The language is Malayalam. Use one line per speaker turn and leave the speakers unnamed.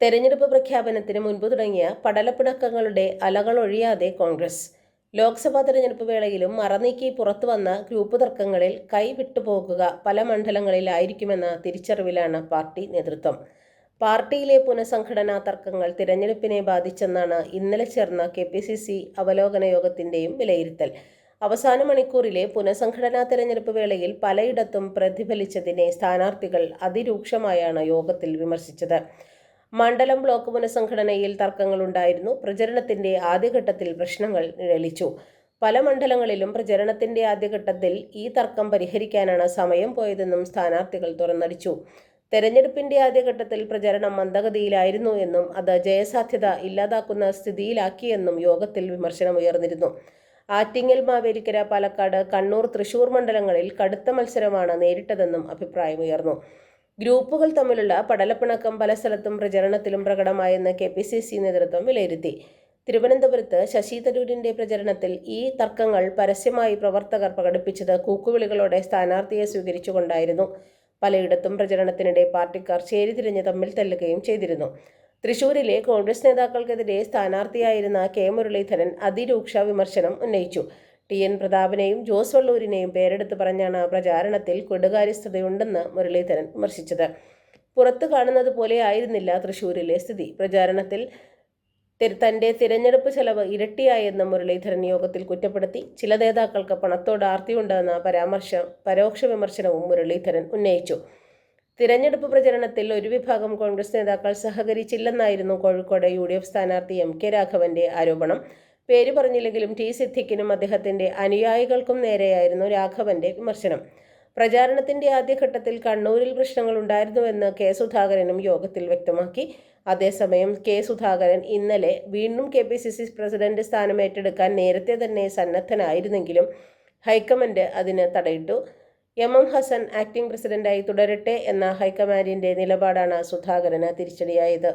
തെരഞ്ഞെടുപ്പ് പ്രഖ്യാപനത്തിന് മുൻപ് തുടങ്ങിയ പടലപ്പിണക്കങ്ങളുടെ അലകളൊഴിയാതെ കോൺഗ്രസ്. ലോക്സഭാ തെരഞ്ഞെടുപ്പ് വേളയിലും മറനീക്കി പുറത്തു വന്ന ഗ്രൂപ്പ് തർക്കങ്ങളിൽ കൈവിട്ടുപോകുക പല മണ്ഡലങ്ങളിലായിരിക്കുമെന്ന തിരിച്ചറിവിലാണ് പാർട്ടി നേതൃത്വം. പാർട്ടിയിലെ പുനഃസംഘടനാ തർക്കങ്ങൾ തിരഞ്ഞെടുപ്പിനെ ബാധിച്ചെന്നാണ് ഇന്നലെ ചേർന്ന കെ പി സി സി അവലോകന യോഗത്തിന്റെയും വിലയിരുത്തൽ. അവസാന മണിക്കൂറിലെ പുനഃസംഘടനാ തെരഞ്ഞെടുപ്പ് വേളയിൽ പലയിടത്തും പ്രതിഫലിച്ചതിനെ സ്ഥാനാർത്ഥികൾ അതിരൂക്ഷമായാണ് യോഗത്തിൽ വിമർശിച്ചത്. മണ്ഡലം ബ്ലോക്ക് പുനഃസംഘടനയിൽ തർക്കങ്ങളുണ്ടായിരുന്നു. പ്രചരണത്തിന്റെ ആദ്യഘട്ടത്തിൽ പ്രശ്നങ്ങൾ നിഴലിച്ചു. പല മണ്ഡലങ്ങളിലും പ്രചരണത്തിന്റെ ആദ്യഘട്ടത്തിൽ ഈ തർക്കം പരിഹരിക്കാനാണ് സമയം പോയതെന്നും സ്ഥാനാർത്ഥികൾ തുറന്നടിച്ചു. തെരഞ്ഞെടുപ്പിന്റെ ആദ്യഘട്ടത്തിൽ പ്രചരണം മന്ദഗതിയിലായിരുന്നു എന്നും അത് ജയസാധ്യത ഇല്ലാതാക്കുന്ന സ്ഥിതിയിലാക്കിയെന്നും യോഗത്തിൽ വിമർശനമുയർന്നിരുന്നു ആറ്റിങ്ങൽ മാവേലിക്കര പാലക്കാട് കണ്ണൂർ തൃശൂർ മണ്ഡലങ്ങളിൽ കടുത്ത മത്സരമാണ് നേരിട്ടതെന്നും അഭിപ്രായമുയർന്നു. ഗ്രൂപ്പുകൾ തമ്മിലുള്ള പടലപ്പിണക്കം പല സ്ഥലത്തും പ്രചരണത്തിലും പ്രകടമായെന്ന് കെ പി സി സി നേതൃത്വം വിലയിരുത്തി. തിരുവനന്തപുരത്ത് ശശി തരൂരിന്റെ പ്രചരണത്തിൽ ഈ തർക്കങ്ങൾ പരസ്യമായി പ്രവർത്തകർ പ്രകടിപ്പിച്ചത് കൂക്കുവിളികളോടെ സ്ഥാനാർത്ഥിയെ സ്വീകരിച്ചുകൊണ്ടായിരുന്നു. പലയിടത്തും പ്രചരണത്തിനിടെ പാർട്ടിക്കാർ ചേരിതിരിഞ്ഞ് തമ്മിൽ തല്ലുകയും ചെയ്തിരുന്നു. തൃശൂരിലെ കോൺഗ്രസ് നേതാക്കൾക്കെതിരെ സ്ഥാനാർത്ഥിയായിരുന്ന കെ മുരളീധരൻ അതിരൂക്ഷ വിമർശനം ഉന്നയിച്ചു. ടി എൻ പ്രതാപനെയും ജോസ് വള്ളൂരിനെയും പേരെടുത്ത് പറഞ്ഞാണ് പ്രചാരണത്തിൽ കൊടുകാര്യസ്ഥതയുണ്ടെന്ന് മുരളീധരൻ വിമർശിച്ചത്. പുറത്തു കാണുന്നത് പോലെ ആയിരുന്നില്ല തൃശൂരിലെ സ്ഥിതി. പ്രചാരണത്തിൽ തന്റെ തിരഞ്ഞെടുപ്പ് ചെലവ് ഇരട്ടിയായെന്ന് മുരളീധരൻ യോഗത്തിൽ കുറ്റപ്പെടുത്തി. ചില നേതാക്കൾക്ക് പണത്തോട് ആർത്തിയുണ്ടെന്ന പരാമർശം പരോക്ഷ വിമർശനവും മുരളീധരൻ ഉന്നയിച്ചു. തിരഞ്ഞെടുപ്പ് പ്രചരണത്തിൽ ഒരു വിഭാഗം കോൺഗ്രസ് നേതാക്കൾ സഹകരിച്ചില്ലെന്നായിരുന്നു കോഴിക്കോട് യു ഡി എഫ് സ്ഥാനാർത്ഥി എം കെ രാഘവന്റെ ആരോപണം. പേര് പറഞ്ഞില്ലെങ്കിലും ടി സിദ്ധിക്കിനും അദ്ദേഹത്തിന്റെ അനുയായികൾക്കും നേരെയായിരുന്നു രാഘവന്റെ വിമർശനം. പ്രചാരണത്തിന്റെ ആദ്യഘട്ടത്തിൽ കണ്ണൂരിൽ പ്രശ്നങ്ങൾ ഉണ്ടായിരുന്നുവെന്ന് കെ സുധാകരനും യോഗത്തിൽ വ്യക്തമാക്കി. അതേസമയം കെ സുധാകരൻ ഇന്നലെ വീണ്ടും K P C C president സ്ഥാനം ഏറ്റെടുക്കാൻ നേരത്തെ തന്നെ സന്നദ്ധനായിരുന്നെങ്കിലും ഹൈക്കമാൻഡ് അതിന് തടയിട്ടു. എം എം ഹസൻ ആക്ടിംഗ് പ്രസിഡന്റായി തുടരട്ടെ എന്ന ഹൈക്കമാൻഡിന്റെ നിലപാടാണ് സുധാകരന് തിരിച്ചടിയായത്.